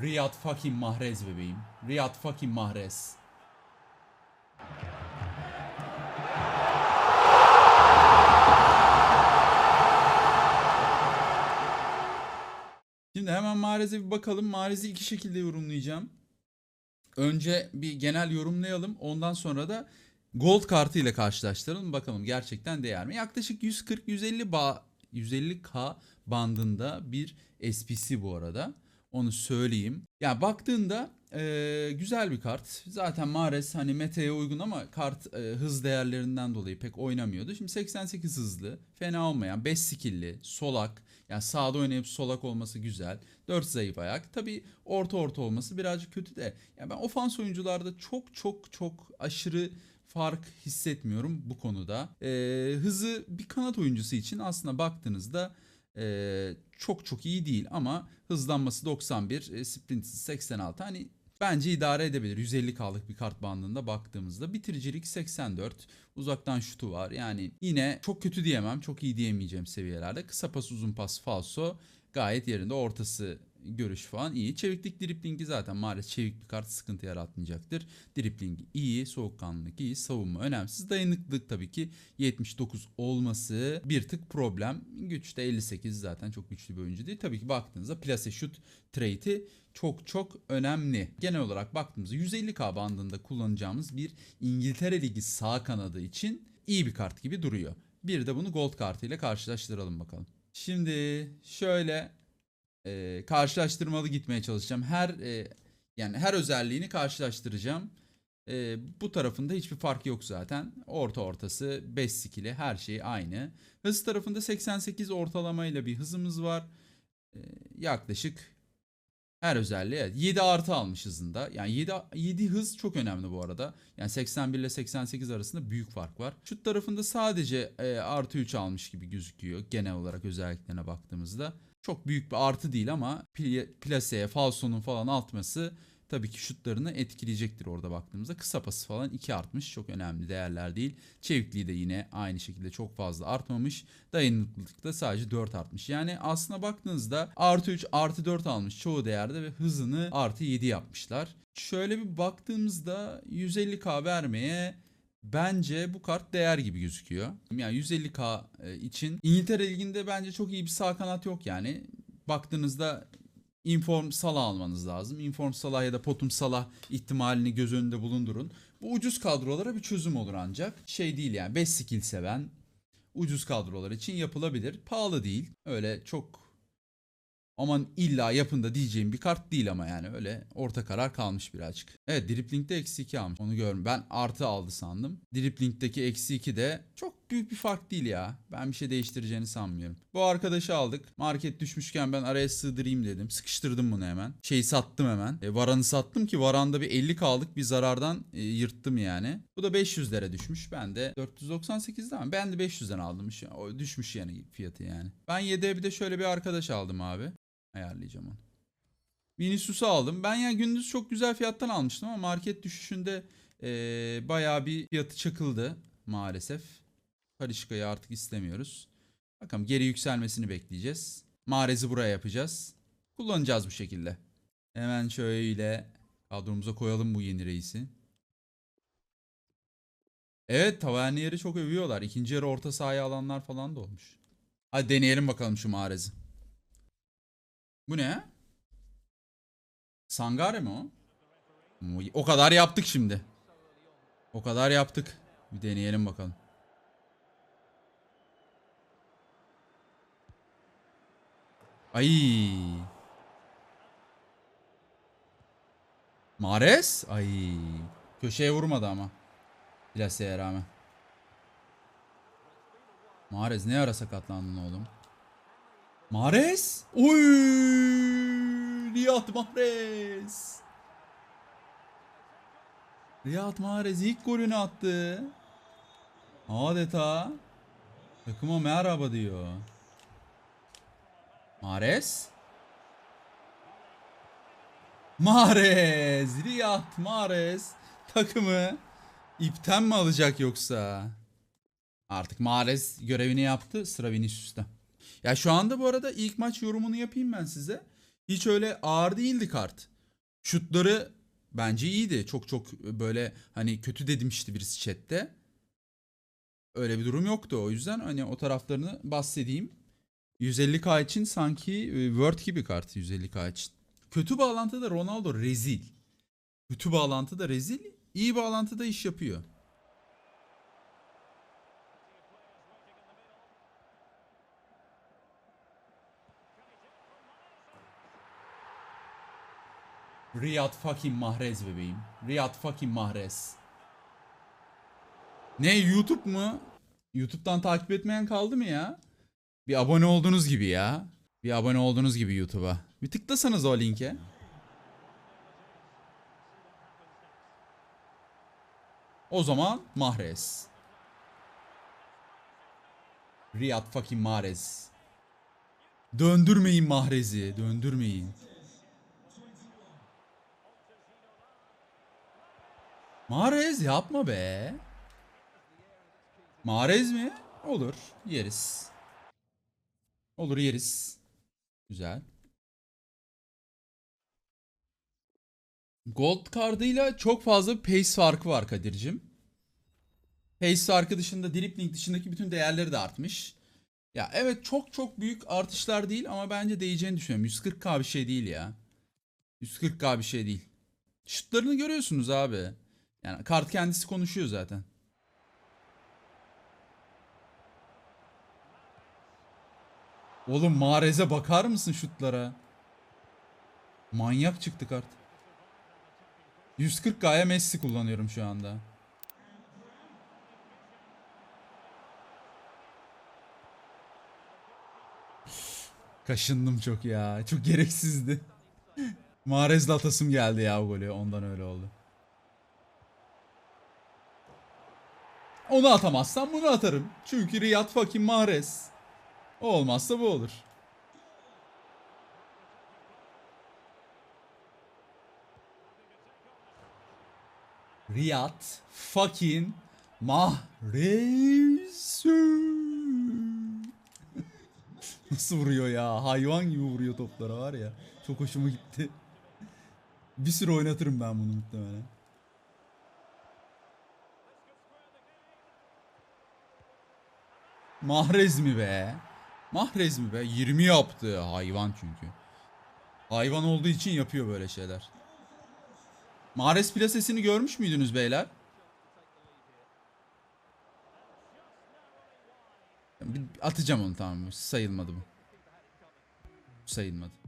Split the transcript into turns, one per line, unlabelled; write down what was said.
Riyad fucking Mahrez bebeğim. Riyad fucking Mahrez. Şimdi hemen Mahrez'e bir bakalım. Mahrez'i iki şekilde yorumlayacağım. Önce bir genel yorumlayalım. Ondan sonra da Gold kartı ile karşılaştıralım. Bakalım gerçekten değer mi? Yaklaşık 140-150 ba 150k bandında bir SPC bu arada. Onu söyleyeyim. Ya baktığında eee, güzel bir kart. Zaten Mahrez hani meta'ya uygun ama kart eee, hız değerlerinden dolayı pek oynamıyordu. Şimdi 88 hızlı, fena olmayan, 5 skill'li, solak. Yani sağda oynayıp solak olması güzel. 4 zayıf ayak. Tabii orta orta olması birazcık kötü de. Ya ben ofans oyuncularda çok çok çok aşırı fark hissetmiyorum bu konuda. Ee, hızı bir kanat oyuncusu için aslında baktığınızda ee, çok çok iyi değil ama hızlanması 91, e, sprinti 86. Hani bence idare edebilir. 150K'lık bir kart bandında baktığımızda bitiricilik 84. Uzaktan şutu var. Yani yine çok kötü diyemem, çok iyi diyemeyeceğim seviyelerde. Kısa pas, uzun pas, falso gayet yerinde. Ortası görüş falan iyi. Çeviklik driplingi zaten maalesef çevik bir kart sıkıntı yaratmayacaktır. Driplingi iyi, soğukkanlılık iyi, savunma önemsiz. Dayanıklılık tabii ki 79 olması bir tık problem. Güçte 58 zaten çok güçlü bir oyuncu değil. Tabii ki baktığınızda plase şut trade'i çok çok önemli. Genel olarak baktığımızda 150k bandında kullanacağımız bir İngiltere Ligi sağ kanadı için iyi bir kart gibi duruyor. Bir de bunu gold kartıyla karşılaştıralım bakalım. Şimdi şöyle e, karşılaştırmalı gitmeye çalışacağım. Her e, yani her özelliğini karşılaştıracağım. E, bu tarafında hiçbir fark yok zaten. Orta ortası 5 skill'i her şey aynı. Hız tarafında 88 ortalamayla bir hızımız var. E, yaklaşık her özelliği evet, 7 artı almış hızında. Yani 7, 7 hız çok önemli bu arada. Yani 81 ile 88 arasında büyük fark var. Şut tarafında sadece e, artı 3 almış gibi gözüküyor genel olarak özelliklerine baktığımızda. Çok büyük bir artı değil ama pl- plaseye, falsonun falan artması tabii ki şutlarını etkileyecektir orada baktığımızda. Kısa pası falan 2 artmış. Çok önemli değerler değil. Çevikliği de yine aynı şekilde çok fazla artmamış. Dayanıklılık da sadece 4 artmış. Yani aslına baktığınızda artı 3 artı 4 almış çoğu değerde ve hızını artı 7 yapmışlar. Şöyle bir baktığımızda 150k vermeye Bence bu kart değer gibi gözüküyor. Yani 150k e, için İngiltere Ligi'nde bence çok iyi bir sağ kanat yok yani. Baktığınızda Inform Salah almanız lazım. Inform Salah ya da Potum Salah ihtimalini göz önünde bulundurun. Bu ucuz kadrolara bir çözüm olur ancak. Şey değil yani 5 skill seven ucuz kadrolar için yapılabilir. Pahalı değil. Öyle çok aman illa yapın da diyeceğim bir kart değil ama yani öyle orta karar kalmış birazcık. Evet dripling'de eksi 2 almış. Onu görmüyorum. Ben artı aldı sandım. Dripling'deki eksi 2 de çok büyük bir fark değil ya. Ben bir şey değiştireceğini sanmıyorum. Bu arkadaşı aldık. Market düşmüşken ben araya sığdırayım dedim. Sıkıştırdım bunu hemen. Şeyi sattım hemen. E, varanı sattım ki varanda bir 50 kaldık. Bir zarardan e, yırttım yani. Bu da 500 lira düşmüş. Ben de 498'den ben de 500'den aldım. O düşmüş yani fiyatı yani. Ben 7'ye bir de şöyle bir arkadaş aldım abi. Ayarlayacağım onu. Vinicius'u aldım. Ben yani gündüz çok güzel fiyattan almıştım ama market düşüşünde eee bayağı bir fiyatı çakıldı maalesef. Karışıkayı artık istemiyoruz. Bakalım geri yükselmesini bekleyeceğiz. Marez'i buraya yapacağız. Kullanacağız bu şekilde. Hemen şöyle kadromuza koyalım bu yeni reisi. Evet Tavernier'i çok övüyorlar. İkinci yarı orta sahaya alanlar falan da olmuş. Hadi deneyelim bakalım şu Marez'i. Bu ne? Sangare mi o? O kadar yaptık şimdi. O kadar yaptık. Bir deneyelim bakalım. Ay. Mares? Ay. Köşeye vurmadı ama. Plaseye rağmen. Mares ne ara sakatlandın oğlum? Mares? Oy! Riyad Mahrez. Riyad Mahrez ilk golünü attı. Adeta takıma merhaba diyor. Mahrez? Mahrez, Riyad Mahrez takımı ipten mi alacak yoksa? Artık Mahrez görevini yaptı. Sıra Vinicius'ta. Ya şu anda bu arada ilk maç yorumunu yapayım ben size. Hiç öyle ağır değildi kart. Şutları bence iyiydi. Çok çok böyle hani kötü demişti birisi chatte. Öyle bir durum yoktu. O yüzden hani o taraflarını bahsedeyim. 150k için sanki e, Word gibi kart 150k için. Kötü bağlantıda Ronaldo rezil. Kötü bağlantıda rezil, iyi bağlantıda iş yapıyor. Riyad fucking Mahrez bebeğim. Riyad fucking Mahrez. Ne YouTube mu? YouTube'dan takip etmeyen kaldı mı ya? Bir abone oldunuz gibi ya. Bir abone oldunuz gibi YouTube'a. Bir tıklasanız o linke. O zaman Mahrez. Riyad fucking Mahrez. Döndürmeyin Mahrez'i. Döndürmeyin. Mahrez yapma be. Mahrez mi? Olur. Yeriz. Olur yeriz. Güzel. Gold kardıyla çok fazla pace farkı var Kadir'cim. Pace farkı dışında dribbling dışındaki bütün değerleri de artmış. Ya evet çok çok büyük artışlar değil ama bence değeceğini düşünüyorum. 140k bir şey değil ya. 140k bir şey değil. Şutlarını görüyorsunuz abi. Yani kart kendisi konuşuyor zaten. Oğlum Mahrez'e bakar mısın şutlara? Manyak çıktı kart. 140 G'ya Messi kullanıyorum şu anda. Kaşındım çok ya. Çok gereksizdi. Mahrez'le atasım geldi ya o golü. Ondan öyle oldu. Onu atamazsam bunu atarım. Çünkü Riyad fucking Mahrez. O olmazsa bu olur. Riyad fucking Mahrez. Nasıl vuruyor ya? Hayvan gibi vuruyor toplara var ya. Çok hoşuma gitti. Bir süre oynatırım ben bunu muhtemelen. Mahrez mi be? Mahrez mi be? 20 yaptı. Hayvan çünkü. Hayvan olduğu için yapıyor böyle şeyler. Mahrez plasesini görmüş müydünüz beyler? Atacağım onu tamam? Sayılmadı bu. Sayılmadı.